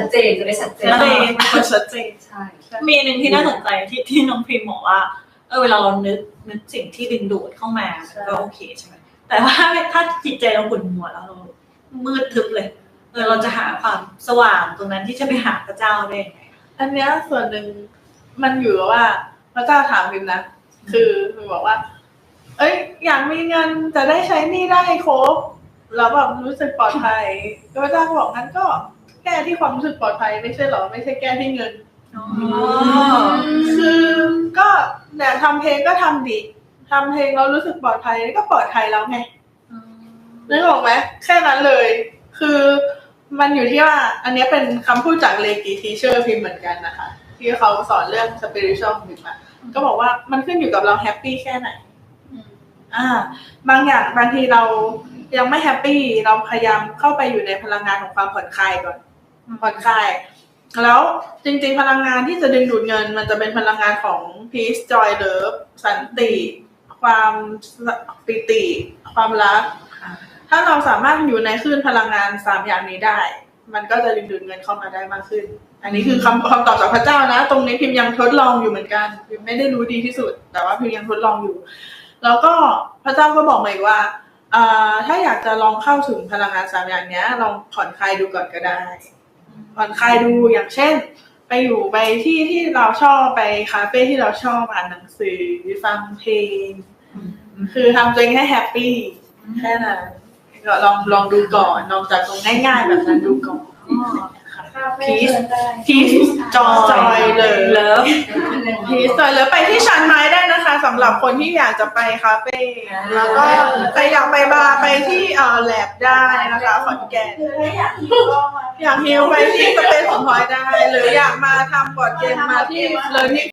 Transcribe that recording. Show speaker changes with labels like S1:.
S1: ชัดเจนจะได้ชัดเจน
S2: ชัดเจนเป็นคนชัดเจน
S1: ใช่
S2: มีอันหนึ่งที่น่าสนใจที่ที่น้องพิมบอกว่าเออเวลาเรานึกนึกสิ่งที่ดึงดูดเข้ามามันก็โอเคใช่ไหมแต่ว่าถ้าจิตใจเราขุ่นมัวแล้วเรามืดทึบเลยเออเราจะหาความสว่างตรงนั้นที่จะไปหาพระเจ้าได้ยังไง
S3: อันเนี้ยส่วนหนึ่งมันอยู่กับว่าพระเจ้าถามพิมนะคือพิมบอกว่า เอ้ย อยากมีเงินจะได้ใช้หนี่ได้ครบแล้วแบบรู้สึกปลอดภัยพระเจ้าก็บอกงั้นก็ แก้ที่ความรู้สึกปลอดภัยไม่ใช่เหรอ ไม่ใช่แก้ที่เงิน
S2: อ๋อ
S3: คือก็เนี่ยทำเพลงก็ทำดิทำเพลงเรารู้สึกปลอดภัยก็ปลอดภัยแล้วไงนึกออกไหมแค่นั้นเลย คือมันอยู่ที่ว่า อันเนี้ยเป็นคำพูดจากเลกีทีเชอร์พิมพ์เหมือนกันนะคะ ที่เขาสอนเรื่องสปิริต a l พิมพ์อะก็บอกว่ามันขึ้นอยู่กับเราแฮปปี้แค่ไหนอ่า บางอย่างบางทีเรายังไม่แฮปปี้เราพยายามเข้าไปอยู่ในพลังงานของความผ่อนคลายก่อน ผ่อนคลายแล้วจริงๆพลังงานที่จะดึงดูดเงิน มันจะเป็นพลังงานของ peace joy love สันติ ความปิติ ความรัก ถ้าเราสามารถอยู่ในคลื่นพลังงานสามอย่างนี้ได้ มันก็จะดึงดูดเงินเข้ามาได้มากขึ้น อันนี้คือคำคำตอบจากพระเจ้านะ ตรงนี้พิมพ์ยังทดลองอยู่เหมือนกันพิมพ์ไม่ได้รู้ดีที่สุด แต่ว่าพิมพ์ยังทดลองอยู่ แล้วก็พระเจ้าก็บอกมาอีกว่าอ่าถ้าอยากจะลองเข้าถึงพลังงานสามอย่างเนี้ยลองผ่อนคลายดูก่อนก็ได้ ผ่อนคลายดูอย่างเช่น ไปอยู่ไปที่ที่เราชอบไปคาเฟ่ที่เราชอบอ่านหนังสือฟังเพลง คือทำตัวเองให้แฮปปี้แค่นั้นก็ลองลองดูก่อนลองจากตรงง่ายๆแบบนั้นดูก่อนพีซพีซจอยเลย
S2: เลิฟ
S3: พีซจอยเลยไปที่ชันไม้ได้นะ คะสำหรับคนที่อยากจะไปคาเฟ่แล้วก็ใครอยากไปบาร์ไปที่เอ่อแลบได้นะคะขอนแก่น
S4: อยากฮิวก็มา
S3: อยากฮิวไปที่สเปซของพลอยได้ หรืออยากมาทำบอร์ดเกมมาที่ learning